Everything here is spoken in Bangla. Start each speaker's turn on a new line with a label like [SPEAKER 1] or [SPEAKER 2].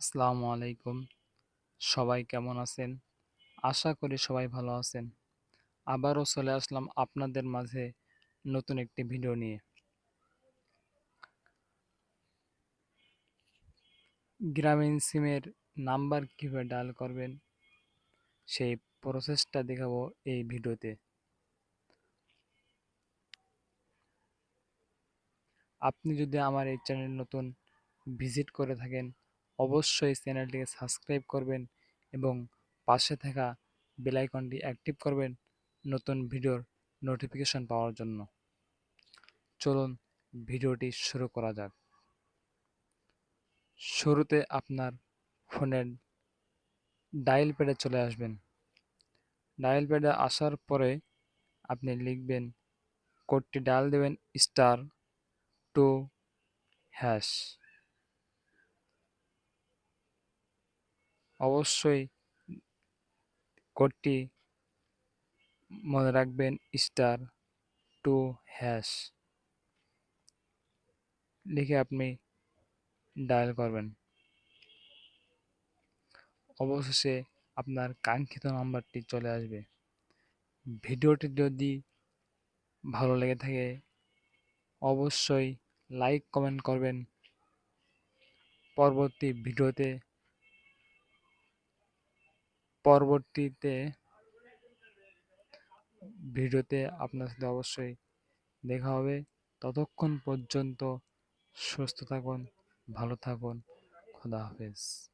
[SPEAKER 1] আসসালামু আলাইকুম। সবাই কেমন আছেন? আশা করি সবাই ভালো আছেন। আবারও চলে আসলাম আপনাদের মাঝে নতুন একটি ভিডিও নিয়ে। গ্রামীণ সিমের নাম্বার কীভাবে ডায়াল করবেন, সেই প্রসেসটা দেখাবো এই ভিডিওতে। আপনি যদি আমার এই চ্যানেল নতুন ভিজিট করে থাকেন অবশ্যই চ্যানেলটিকে সাবস্ক্রাইব করবেন এবং পাশে থাকা বেল আইকনটি অ্যাক্টিভ করবেন নতুন ভিডিওর নোটিফিকেশন পাওয়ার জন্য। চলুন ভিডিওটি শুরু করা যাক। শুরুতে আপনার ফোনের ডায়াল প্যাডে চলে আসবেন। ডায়াল প্যাডে আসার পরে আপনি লিখবেন, কোডটি ডায়াল দেবেন স্টার টু হ্যাশ। অবশ্যই কোডটি মনে রাখবেন স্টার টু হ্যাশ। লিখে আপনি ডায়াল করবেন। অবশেষে আপনার কাঙ্ক্ষিত নাম্বারটি চলে আসবে। ভিডিওটি যদি ভালো লেগে থাকে, অবশ্যই লাইক, কমেন্ট করবেন। পরবর্তী ভিডিওতে পরবর্তীতে ভিডিওতে আপনার সাথে অবশ্যই দেখা হবে। ততক্ষণ পর্যন্ত সুস্থ থাকুন, ভালো থাকুন, খোদা হাফেজ।